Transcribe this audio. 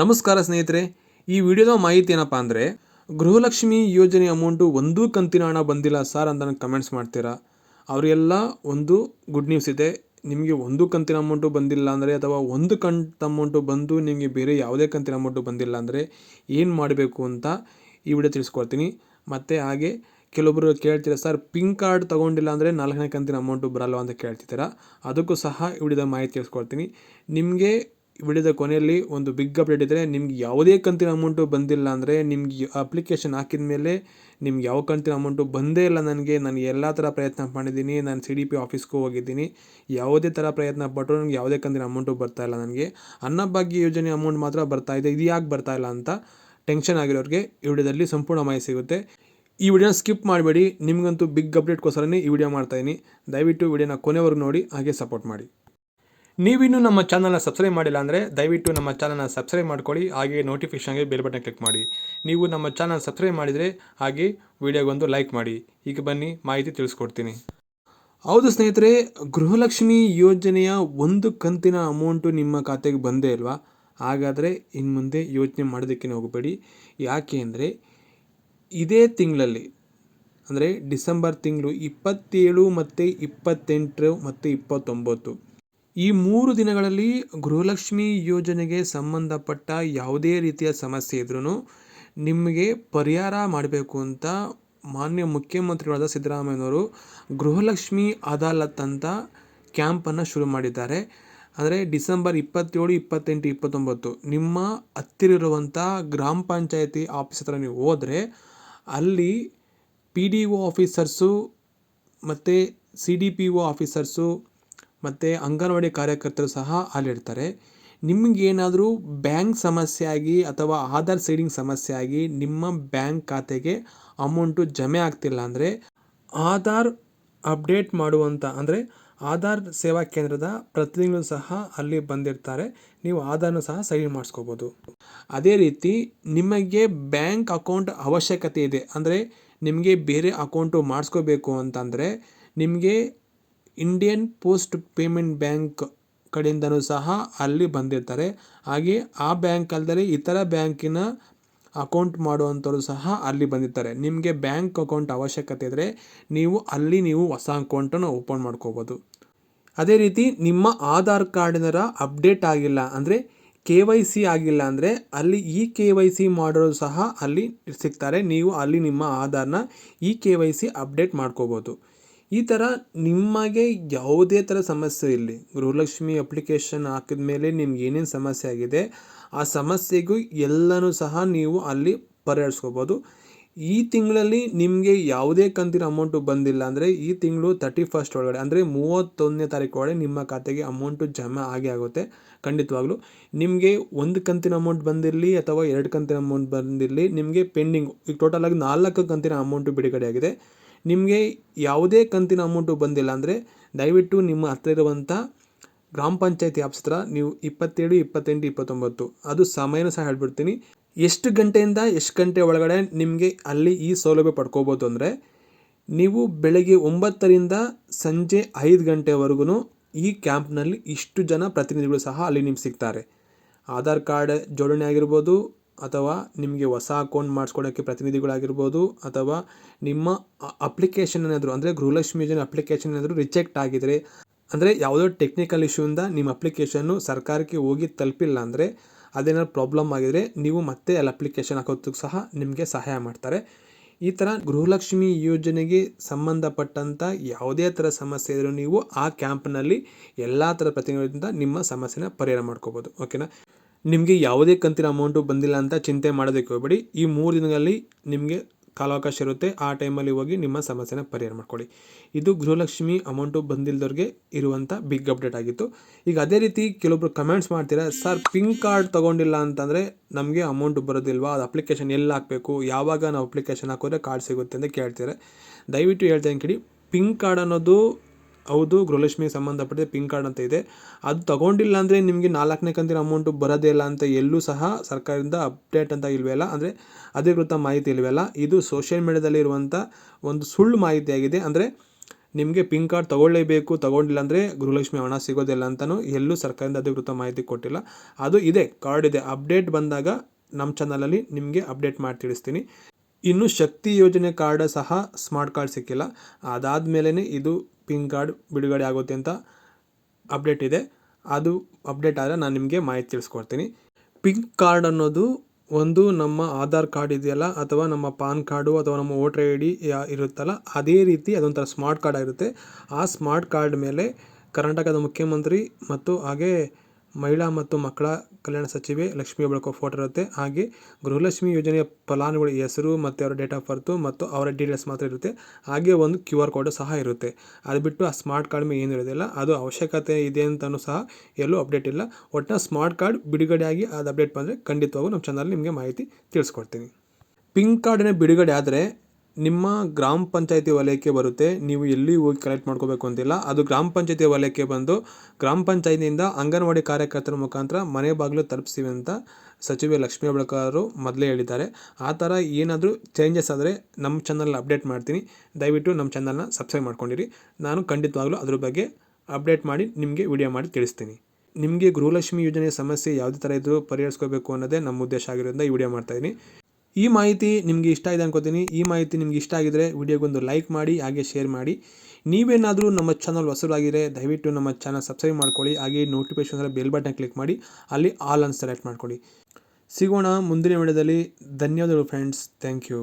ನಮಸ್ಕಾರ ಸ್ನೇಹಿತರೆ, ಈ ವಿಡಿಯೋದ ಮಾಹಿತಿ ಏನಪ್ಪ ಅಂದರೆ, ಗೃಹಲಕ್ಷ್ಮಿ ಯೋಜನೆ ಅಮೌಂಟು ಒಂದೂ ಕಂತಿನ ಹಣ ಬಂದಿಲ್ಲ ಸರ್ ಅಂತ ನನಗೆ ಕಮೆಂಟ್ಸ್ ಮಾಡ್ತೀರಾ? ಅವರೆಲ್ಲ ಒಂದು ಗುಡ್ ನ್ಯೂಸ್ ಇದೆ, ನಿಮಗೆ ಒಂದು ಕಂತಿನ ಅಮೌಂಟು ಬಂದಿಲ್ಲ ಅಂದರೆ ಅಥವಾ ಒಂದು ಕಂತು ಅಮೌಂಟು ಬಂದು ನಿಮಗೆ ಬೇರೆ ಯಾವುದೇ ಕಂತಿನ ಅಮೌಂಟು ಬಂದಿಲ್ಲ ಅಂದರೆ ಏನು ಮಾಡಬೇಕು ಅಂತ ಈ ವಿಡಿಯೋ ತಿಳಿಸ್ಕೊಡ್ತೀನಿ. ಮತ್ತು ಹಾಗೆ ಕೆಲವೊಬ್ಬರು ಕೇಳ್ತೀರಾ ಸರ್ ಪಿನ್ ಕಾರ್ಡ್ ತೊಗೊಂಡಿಲ್ಲ ಅಂದರೆ ನಾಲ್ಕನೇ ಕಂತಿನ ಅಮೌಂಟು ಬರಲ್ಲ ಅಂತ ಕೇಳ್ತಿದ್ದೀರಾ. ಅದಕ್ಕೂ ಸಹ ಈ ಮಾಹಿತಿ ತಿಳಿಸ್ಕೊಡ್ತೀನಿ. ನಿಮಗೆ ವಿಡಿಯೋದ ಕೊನೆಯಲ್ಲಿ ಒಂದು ಬಿಗ್ ಅಪ್ಡೇಟ್ ಇದ್ದರೆ ನಿಮ್ಗೆ ಯಾವುದೇ ಕಂತಿನ ಅಮೌಂಟು ಬಂದಿಲ್ಲ ಅಂದರೆ ನಿಮ್ಗೆ ಅಪ್ಲಿಕೇಶನ್ ಹಾಕಿದ ಮೇಲೆ ನಿಮ್ಗೆ ಯಾವ ಕಂತಿನ ಅಮೌಂಟು ಬಂದೇ ಇಲ್ಲ ನನಗೆ, ನಾನು ಎಲ್ಲ ಥರ ಪ್ರಯತ್ನ ಮಾಡಿದ್ದೀನಿ, ನಾನು ಸಿ ಡಿ ಪಿ ಆಫೀಸ್ಗೂ ಹೋಗಿದ್ದೀನಿ, ಯಾವುದೇ ಥರ ಪ್ರಯತ್ನ ಪಟ್ಟರು ನನಗೆ ಯಾವುದೇ ಕಂತಿನ ಅಮೌಂಟು ಬರ್ತಾ ಇಲ್ಲ ನನಗೆ. ಅನ್ನಭಾಗ್ಯ ಯೋಜನೆ ಅಮೌಂಟ್ ಮಾತ್ರ ಬರ್ತಾ ಇದೆ, ಇದು ಯಾಕೆ ಬರ್ತಾ ಇಲ್ಲ ಅಂತ ಟೆನ್ಷನ್ ಆಗಿರೋರಿಗೆ ಈ ವಿಡಿಯೋದಲ್ಲಿ ಸಂಪೂರ್ಣ ಮಾಹಿತಿ ಸಿಗುತ್ತೆ. ಈ ವಿಡಿಯೋನ ಸ್ಕಿಪ್ ಮಾಡಬೇಡಿ, ನಿಮಗಂತೂ ಬಿಗ್ ಅಪ್ಡೇಟ್ಗೋಸ್ಕರನೇ ಈ ವಿಡಿಯೋ ಮಾಡ್ತಾಯಿದ್ದೀನಿ ದಯವಿಟ್ಟು ವಿಡಿಯೋನ ಕೊನೆವರೆಗೂ ನೋಡಿ, ಹಾಗೆ ಸಪೋರ್ಟ್ ಮಾಡಿ. ನೀವಿನ್ನೂ ನಮ್ಮ ಚಾನಲ್ನ ಸಬ್ಸ್ಕ್ರೈಬ್ ಮಾಡಿಲ್ಲ ಅಂದರೆ ದಯವಿಟ್ಟು ನಮ್ಮ ಚಾನಲ್ನ ಸಬ್ಸ್ಕ್ರೈಬ್ ಮಾಡ್ಕೊಳ್ಳಿ, ಹಾಗೆ ನೋಟಿಫಿಕೇಷನ್ಗೆ ಬೆಲ್ ಬಟನ್ ಕ್ಲಿಕ್ ಮಾಡಿ. ನೀವು ನಮ್ಮ ಚಾನಲ್ ಸಬ್ಸ್ಕ್ರೈಬ್ ಮಾಡಿದರೆ ಹಾಗೆ ವಿಡಿಯೋಗೊಂದು ಲೈಕ್ ಮಾಡಿ. ಈಗ ಬನ್ನಿ, ಮಾಹಿತಿ ತಿಳಿಸ್ಕೊಡ್ತೀನಿ. ಹೌದು ಸ್ನೇಹಿತರೆ, ಗೃಹಲಕ್ಷ್ಮಿ ಯೋಜನೆಯ ಒಂದು ಕಂತಿನ ಅಮೌಂಟು ನಿಮ್ಮ ಖಾತೆಗೆ ಬಂದೇ ಇಲ್ವಾ? ಹಾಗಾದರೆ ಇನ್ನು ಮುಂದೆ ಯೋಚನೆ ಮಾಡೋದಕ್ಕೆ ಹೋಗಬೇಡಿ. ಯಾಕೆ ಅಂದರೆ ಇದೇ ತಿಂಗಳಲ್ಲಿ, ಅಂದರೆ ಡಿಸೆಂಬರ್ ತಿಂಗಳು ಇಪ್ಪತ್ತೇಳು ಮತ್ತು ಇಪ್ಪತ್ತೆಂಟು ಮತ್ತು ಇಪ್ಪತ್ತೊಂಬತ್ತು ಈ ಮೂರು ದಿನಗಳಲ್ಲಿ ಗೃಹಲಕ್ಷ್ಮಿ ಯೋಜನೆಗೆ ಸಂಬಂಧಪಟ್ಟ ಯಾವುದೇ ರೀತಿಯ ಸಮಸ್ಯೆ ಇದ್ರೂ ನಿಮಗೆ ಪರಿಹಾರ ಮಾಡಬೇಕು ಅಂತ ಮಾನ್ಯ ಮುಖ್ಯಮಂತ್ರಿಗಳಾದ ಸಿದ್ದರಾಮಯ್ಯನವರು ಗೃಹಲಕ್ಷ್ಮಿ ಅದಾಲತ್ ಅಂತ ಕ್ಯಾಂಪನ್ನು ಶುರು ಮಾಡಿದ್ದಾರೆ. ಅಂದರೆ ಡಿಸೆಂಬರ್ ಇಪ್ಪತ್ತೇಳು, ಇಪ್ಪತ್ತೆಂಟು, ಇಪ್ಪತ್ತೊಂಬತ್ತು ನಿಮ್ಮ ಹತ್ತಿರಿರುವಂಥ ಗ್ರಾಮ ಪಂಚಾಯತಿ ಆಫೀಸ್ ಹತ್ರ ನೀವು ಹೋದರೆ ಅಲ್ಲಿ ಪಿ ಡಿ ಒ ಆಫೀಸರ್ಸು ಮತ್ತು C D P O officers ಮತ್ತು ಅಂಗನವಾಡಿ ಕಾರ್ಯಕರ್ತರು ಸಹ ಅಲ್ಲಿರ್ತಾರೆ ನಿಮಗೇನಾದರೂ ಬ್ಯಾಂಕ್ ಸಮಸ್ಯೆ ಆಗಿ ಅಥವಾ ಆಧಾರ್ ಸೈಡಿಂಗ್ ಸಮಸ್ಯೆ ಆಗಿ ನಿಮ್ಮ ಬ್ಯಾಂಕ್ ಖಾತೆಗೆ ಅಮೌಂಟು ಜಮೆ ಆಗ್ತಿಲ್ಲ ಅಂದರೆ ಆಧಾರ್ ಅಪ್ಡೇಟ್ ಮಾಡುವಂಥ ಅಂದರೆ ಆಧಾರ್ ಸೇವಾ ಕೇಂದ್ರದ ಪ್ರತಿನಿಧಿಗಳು ಸಹ ಅಲ್ಲಿ ಬಂದಿರ್ತಾರೆ. ನೀವು ಆಧಾರ್ನ ಸಹ ಸೈನ್ ಮಾಡಿಸ್ಕೋಬೋದು. ಅದೇ ರೀತಿ ನಿಮಗೆ ಬ್ಯಾಂಕ್ ಅಕೌಂಟ್ ಅವಶ್ಯಕತೆ ಇದೆ ಅಂದರೆ ನಿಮಗೆ ಬೇರೆ ಅಕೌಂಟು ಮಾಡಿಸ್ಕೋಬೇಕು ಅಂತಂದರೆ ನಿಮಗೆ ಇಂಡಿಯನ್ ಪೋಸ್ಟ್ ಪೇಮೆಂಟ್ ಬ್ಯಾಂಕ್ ಕಡೆಯಿಂದನೂ ಸಹ ಅಲ್ಲಿ ಬಂದಿರ್ತಾರೆ. ಹಾಗೆ ಆ ಬ್ಯಾಂಕ್ ಅಲ್ಲದೆ ಇತರ ಬ್ಯಾಂಕಿನ ಅಕೌಂಟ್ ಮಾಡುವಂಥವ್ರು ಸಹ ಅಲ್ಲಿ ಬಂದಿರ್ತಾರೆ. ನಿಮಗೆ ಬ್ಯಾಂಕ್ ಅಕೌಂಟ್ ಅವಶ್ಯಕತೆ ಇದ್ದರೆ ನೀವು ಅಲ್ಲಿ ನೀವು ಹೊಸ ಅಕೌಂಟನ್ನು ಓಪನ್ ಮಾಡ್ಕೋಬೋದು. ಅದೇ ರೀತಿ ನಿಮ್ಮ ಆಧಾರ್ ಕಾರ್ಡಿನರ ಅಪ್ಡೇಟ್ ಆಗಿಲ್ಲ ಅಂದರೆ, ಕೆ ವೈ ಸಿ ಆಗಿಲ್ಲ ಅಂದರೆ ಅಲ್ಲಿ ಇ ಕೆ ವೈ ಸಿ ಮಾಡೋರು ಸಹ ಅಲ್ಲಿ ಸಿಗ್ತಾರೆ. ನೀವು ಅಲ್ಲಿ ನಿಮ್ಮ ಆಧಾರ್ನ e K Y C update ಮಾಡ್ಕೋಬೋದು. ಈ ಥರ ನಿಮಗೆ ಯಾವುದೇ ಥರ ಸಮಸ್ಯೆ ಇರಲಿ. ಗೃಹಲಕ್ಷ್ಮಿ ಅಪ್ಲಿಕೇಶನ್ ಹಾಕಿದ ಮೇಲೆ ನಿಮ್ಗೆ ಏನೇನು ಸಮಸ್ಯೆ ಆಗಿದೆ, ಆ ಸಮಸ್ಯೆಗೂ ಎಲ್ಲನೂ ಸಹ ನೀವು ಅಲ್ಲಿ ಪರಿಹರಿಸ್ಕೋಬೋದು. ಈ ತಿಂಗಳಲ್ಲಿ ನಿಮಗೆ ಯಾವುದೇ ಕಂತಿನ ಅಮೌಂಟು ಬಂದಿಲ್ಲ ಅಂದರೆ ಈ ತಿಂಗಳು ತರ್ಟಿ ಫಸ್ಟ್ ಒಳಗಡೆ, ಅಂದರೆ ಮೂವತ್ತೊಂದನೇ ತಾರೀಕು ಒಳಗಡೆ ನಿಮ್ಮ ಖಾತೆಗೆ ಅಮೌಂಟು ಜಮಾ ಆಗೇ ಆಗುತ್ತೆ, ಖಂಡಿತವಾಗ್ಲೂ. ನಿಮಗೆ ಒಂದು ಕಂತಿನ ಅಮೌಂಟ್ ಬಂದಿರಲಿ ಅಥವಾ ಎರಡು ಕಂತಿನ ಅಮೌಂಟ್ ಬಂದಿರಲಿ, ನಿಮಗೆ ಪೆಂಡಿಂಗು ಈಗ ಟೋಟಲಾಗಿ ನಾಲ್ಕು ಕಂತಿನ ಅಮೌಂಟು ಬಿಡುಗಡೆ ಆಗಿದೆ. ನಿಮಗೆ ಯಾವುದೇ ಕಂತಿನ ಅಮೌಂಟು ಬಂದಿಲ್ಲ ಅಂದರೆ ದಯವಿಟ್ಟು ನಿಮ್ಮ ಹತ್ರ ಇರುವಂಥ ಗ್ರಾಮ ಪಂಚಾಯತಿ ಆಫೀಸ್ ಹತ್ರ ನೀವು ಇಪ್ಪತ್ತೇಳು, ಇಪ್ಪತ್ತೆಂಟು, ಇಪ್ಪತ್ತೊಂಬತ್ತು ಅದು ಸಮಯನೂ ಸಹ ಹೇಳ್ಬಿಡ್ತೀನಿ. ಎಷ್ಟು ಗಂಟೆಯಿಂದ ಎಷ್ಟು ಗಂಟೆ ಒಳಗಡೆ ನಿಮಗೆ ಅಲ್ಲಿ ಈ ಸೌಲಭ್ಯ ಪಡ್ಕೋಬೋದು ಅಂದರೆ ನೀವು ಬೆಳಗ್ಗೆ ಒಂಬತ್ತರಿಂದ ಸಂಜೆ ಐದು ಗಂಟೆವರೆಗೂ ಈ ಕ್ಯಾಂಪ್ನಲ್ಲಿ ಇಷ್ಟು ಜನ ಪ್ರತಿನಿಧಿಗಳು ಸಹ ಅಲ್ಲಿ ನಿಮ್ಗೆ ಸಿಗ್ತಾರೆ. ಆಧಾರ್ ಕಾರ್ಡ್ ಜೋಡಣೆ ಆಗಿರ್ಬೋದು ಅಥವಾ ನಿಮಗೆ ಹೊಸ ಅಕೌಂಟ್ ಮಾಡಿಸ್ಕೊಳ್ಳೋಕ್ಕೆ ಪ್ರತಿನಿಧಿಗಳಾಗಿರ್ಬೋದು, ಅಥವಾ ನಿಮ್ಮ ಅಪ್ಲಿಕೇಶನ್ ಏನಾದರೂ, ಅಂದರೆ ಗೃಹಲಕ್ಷ್ಮಿ ಯೋಜನೆ ಅಪ್ಲಿಕೇಶನ್ ಏನಾದರೂ ರಿಜೆಕ್ಟ್ ಆಗಿದರೆ, ಅಂದರೆ ಯಾವುದೋ ಟೆಕ್ನಿಕಲ್ ಇಶ್ಯೂಯಿಂದ ನಿಮ್ಮ ಅಪ್ಲಿಕೇಶನ್ನು ಸರ್ಕಾರಕ್ಕೆ ಹೋಗಿ ತಲುಪಿಲ್ಲ ಅಂದರೆ ಅದೇನಾದ್ರು ಪ್ರಾಬ್ಲಮ್ ಆಗಿದರೆ ನೀವು ಮತ್ತೆ ಅಲ್ಲಿ ಅಪ್ಲಿಕೇಶನ್ ಹಾಕೋದಕ್ಕೂ ಸಹ ನಿಮಗೆ ಸಹಾಯ ಮಾಡ್ತಾರೆ. ಈ ಥರ ಗೃಹಲಕ್ಷ್ಮಿ ಯೋಜನೆಗೆ ಸಂಬಂಧಪಟ್ಟಂಥ ಯಾವುದೇ ಥರ ಸಮಸ್ಯೆ ಇದ್ದರೂ ನೀವು ಆ ಕ್ಯಾಂಪ್ನಲ್ಲಿ ಎಲ್ಲ ಥರ ಪ್ರತಿನಿಧಿಗಳಿಂದ ನಿಮ್ಮ ಸಮಸ್ಯೆನ ಪರಿಹಾರ ಮಾಡ್ಕೋಬೋದು. ಓಕೆನಾ ನಿಮಗೆ ಯಾವುದೇ ಕಂತಿನ ಅಮೌಂಟು ಬಂದಿಲ್ಲ ಅಂತ ಚಿಂತೆ ಮಾಡೋದಕ್ಕೆ ಹೋಗಬೇಡಿ. ಈ ಮೂರು ದಿನಗಳಲ್ಲಿ ನಿಮಗೆ ಕಾಲಾವಕಾಶ ಇರುತ್ತೆ. ಆ ಟೈಮಲ್ಲಿ ಹೋಗಿ ನಿಮ್ಮ ಸಮಸ್ಯೆನ ಪರಿಹಾರ ಮಾಡ್ಕೊಳ್ಳಿ. ಇದು ಗೃಹಲಕ್ಷ್ಮಿ ಅಮೌಂಟು ಬಂದಿಲ್ಲದವ್ರಿಗೆ ಇರುವಂಥ ಬಿಗ್ ಅಪ್ಡೇಟ್ ಆಗಿತ್ತು. ಈಗ ಅದೇ ರೀತಿ ಕೆಲವೊಬ್ರು ಕಮೆಂಟ್ಸ್ ಮಾಡ್ತೀರಾ, ಸರ್ ಪಿನ್ ಕಾರ್ಡ್ ತೊಗೊಂಡಿಲ್ಲ ಅಂತಂದರೆ ನಮಗೆ ಅಮೌಂಟ್ ಬರೋದಿಲ್ವಾ? ಅದು ಅಪ್ಲಿಕೇಶನ್ ಎಲ್ಲಿ ಹಾಕಬೇಕು? ಯಾವಾಗ ನಾವು ಅಪ್ಲಿಕೇಶನ್ ಹಾಕಿದ್ರೆ ಕಾರ್ಡ್ ಸಿಗುತ್ತೆ? ಅಂತ ಕೇಳ್ತಾರೆ. ದಯವಿಟ್ಟು ಹೇಳ್ತೇನೆ ಕೇಳಿ ಪಿನ್ ಕಾರ್ಡ್ ಅನ್ನೋದು ಹೌದು, ಗೃಹಲಕ್ಷ್ಮಿಗೆ ಸಂಬಂಧಪಟ್ಟ ಪಿಂಕ್ ಕಾರ್ಡ್ ಅಂತ ಇದೆ. ಅದು ತಗೊಂಡಿಲ್ಲ ಅಂದರೆ ನಿಮಗೆ ನಾಲ್ಕನೇ ಕಂತಿನ ಅಮೌಂಟು ಬರೋದೇ ಇಲ್ಲ ಅಂತ ಎಲ್ಲೂ ಸಹ ಸರ್ಕಾರದಿಂದ ಅಪ್ಡೇಟ್ ಅಂತ ಇಲ್ವಲ್ಲ ಅಂದರೆ ಅಧಿಕೃತ ಮಾಹಿತಿ ಇಲ್ವಲ್ಲ ಇದು ಸೋಷಿಯಲ್ ಮೀಡ್ಯಾದಲ್ಲಿ ಇರುವಂಥ ಒಂದು ಸುಳ್ಳು ಮಾಹಿತಿಯಾಗಿದೆ. ಅಂದರೆ ನಿಮಗೆ ಪಿಂಕ್ ಕಾರ್ಡ್ ತೊಗೊಳ್ಳೇಬೇಕು, ತೊಗೊಂಡಿಲ್ಲ ಅಂದರೆ ಗೃಹಲಕ್ಷ್ಮಿ ಹಣ ಸಿಗೋದಿಲ್ಲ ಅಂತಲೂ ಎಲ್ಲೂ ಸರ್ಕಾರದಿಂದ ಅಧಿಕೃತ ಮಾಹಿತಿ ಕೊಟ್ಟಿಲ್ಲ. ಅದು ಇದೆ ಕಾರ್ಡ್ ಇದೆ. ಅಪ್ಡೇಟ್ ಬಂದಾಗ ನಮ್ಮ ಚಾನಲಲ್ಲಿ ನಿಮಗೆ ಅಪ್ಡೇಟ್ ಮಾಡಿ ತಿಳಿಸ್ತೀನಿ. ಇನ್ನು ಶಕ್ತಿ ಯೋಜನೆ ಕಾರ್ಡ್ ಸಹ ಸ್ಮಾರ್ಟ್ ಕಾರ್ಡ್ ಸಿಕ್ಕಿಲ್ಲ. ಅದಾದಮೇಲೆ ಇದು ಪಿನ್ ಕಾರ್ಡ್ ಬಿಡುಗಡೆ ಆಗುತ್ತೆ ಅಂತ ಅಪ್ಡೇಟ್ ಇದೆ. ಅದು ಅಪ್ಡೇಟ್ ಆದರೆ ನಾನು ನಿಮಗೆ ಮಾಹಿತಿ ತಿಳಿಸ್ಕೊಡ್ತೀನಿ. ಪಿನ್ ಕಾರ್ಡ್ ಅನ್ನೋದು ಒಂದು ನಮ್ಮ ಆಧಾರ್ ಕಾರ್ಡ್ ಇದೆಯಲ್ಲ, ಅಥವಾ ನಮ್ಮ ಪಾನ್ ಕಾರ್ಡು, ಅಥವಾ ನಮ್ಮ ವೋಟರ್ ಐ ಡಿ ಇರುತ್ತಲ್ಲ, ಅದೇ ರೀತಿ ಅದೊಂಥರ ಸ್ಮಾರ್ಟ್ ಕಾರ್ಡ್ ಆಗಿರುತ್ತೆ. ಆ ಸ್ಮಾರ್ಟ್ ಕಾರ್ಡ್ ಮೇಲೆ ಕರ್ನಾಟಕದ ಮುಖ್ಯಮಂತ್ರಿ ಮತ್ತು ಹಾಗೆ ಮಹಿಳಾ ಮತ್ತು ಮಕ್ಕಳ ಕಲ್ಯಾಣ ಸಚಿವೆ ಲಕ್ಷ್ಮಿ ಬೆಳಕೋ ಫೋಟೋ ಇರುತ್ತೆ. ಹಾಗೆ ಗೃಹಲಕ್ಷ್ಮಿ ಯೋಜನೆಯ ಫಲಾನುಭವಿ ಹೆಸರು ಮತ್ತು ಅವರ ಡೇಟ್ ಆಫ್ ಬರ್ತು ಮತ್ತು ಅವರ ಡೀಟೇಲ್ಸ್ ಮಾತ್ರ ಇರುತ್ತೆ. ಹಾಗೆ ಒಂದು ಕ್ಯೂ ಆರ್ ಕೋಡ್ ಸಹ ಇರುತ್ತೆ. ಅದು ಬಿಟ್ಟು ಆ ಸ್ಮಾರ್ಟ್ ಕಾರ್ಡ್ ಮೇಲೆ ಏನು ಇರೋದಿಲ್ಲ. ಅದು ಅವಶ್ಯಕತೆ ಇದೆ ಅಂತಲೂ ಸಹ ಎಲ್ಲೂ ಅಪ್ಡೇಟ್ ಇಲ್ಲ. ಒಟ್ಟಿನ ಸ್ಮಾರ್ಟ್ ಕಾರ್ಡ್ ಬಿಡುಗಡೆಯಾಗಿ ಅದು ಅಪ್ಡೇಟ್ ಬಂದರೆ ಖಂಡಿತವಾಗೂ ನಮ್ಮ ಚಾನಲ್ ನಿಮಗೆ ಮಾಹಿತಿ ತಿಳಿಸ್ಕೊಡ್ತೀನಿ. ಪಿಂಕ್ ಕಾರ್ಡಿನ ಬಿಡುಗಡೆ ಆದರೆ ನಿಮ್ಮ ಗ್ರಾಮ ಪಂಚಾಯಿತಿ ವಲಯಕ್ಕೆ ಬರುತ್ತೆ, ನೀವು ಎಲ್ಲಿ ಹೋಗಿ ಕಲೆಕ್ಟ್ ಮಾಡ್ಕೋಬೇಕು ಅಂತಿಲ್ಲ, ಅದು ಗ್ರಾಮ ಪಂಚಾಯತಿ ವಲಯಕ್ಕೆ ಬಂದು ಗ್ರಾಮ ಪಂಚಾಯಿತಿಯಿಂದ ಅಂಗನವಾಡಿ ಕಾರ್ಯಕರ್ತರ ಮುಖಾಂತರ ಮನೆ ಬಾಗಿಲು ತಲುಪಿಸ್ತೀವಿ ಅಂತ ಸಚಿವೆ ಲಕ್ಷ್ಮೀ ಅವರು ಮೊದಲೇ ಹೇಳಿದ್ದಾರೆ. ಆ ಥರ ಏನಾದರೂ ಚೇಂಜಸ್ ಆದರೆ ನಮ್ಮ ಚಾನಲ್ ಅಪ್ಡೇಟ್ ಮಾಡ್ತೀನಿ. ದಯವಿಟ್ಟು ನಮ್ಮ ಚಾನಲ್ನ ಸಬ್ಸ್ಕ್ರೈಬ್ ಮಾಡ್ಕೊಂಡಿರಿ. ನಾನು ಖಂಡಿತವಾಗ್ಲೂ ಅದ್ರ ಬಗ್ಗೆ ಅಪ್ಡೇಟ್ ಮಾಡಿ ನಿಮಗೆ ವಿಡಿಯೋ ಮಾಡಿ ತಿಳಿಸ್ತೀನಿ. ನಿಮಗೆ ಗೃಹಲಕ್ಷ್ಮಿ ಯೋಜನೆಯ ಸಮಸ್ಯೆ ಯಾವುದೇ ಥರ ಇದ್ದರೂ ಪರಿಹರಿಸ್ಕೋಬೇಕು ಅನ್ನೋದೇ ನಮ್ಮ ಉದ್ದೇಶ ಆಗಿರೋದ್ರಿಂದ ಈ ವಿಡಿಯೋ ಮಾಡ್ತಾಯಿದ್ದೀನಿ ಈ ಮಾಹಿತಿ ನಿಮಗೆ ಇಷ್ಟ ಇದೆ ಅನ್ಕೋತೀನಿ. ಈ ಮಾಹಿತಿ ನಿಮ್ಗೆ ಇಷ್ಟ ಆಗಿದ್ರೆ ವಿಡಿಯೋಗೊಂದು ಲೈಕ್ ಮಾಡಿ, ಹಾಗೆ ಶೇರ್ ಮಾಡಿ. ನೀವೇನಾದರೂ ನಮ್ಮ ಚಾನಲ್ ಹೊಸರಾಗಿದ್ರೆ ದಯವಿಟ್ಟು ನಮ್ಮ ಚಾನಲ್ ಸಬ್ಸ್ಕ್ರೈಬ್ ಮಾಡ್ಕೊಳ್ಳಿ, ಹಾಗೆ ನೋಟಿಫಿಕೇಶನ್ ಬೆಲ್ ಬಟನ್ ಕ್ಲಿಕ್ ಮಾಡಿ, ಅಲ್ಲಿ ಆಲ್ ಅನ್ನು ಸೆಲೆಕ್ಟ್ ಮಾಡ್ಕೊಳ್ಳಿ. ಸಿಗೋಣ ಮುಂದಿನ ವಿಡಿಯೋದಲ್ಲಿ. ಧನ್ಯವಾದಗಳು ಫ್ರೆಂಡ್ಸ್ ಥ್ಯಾಂಕ್ ಯು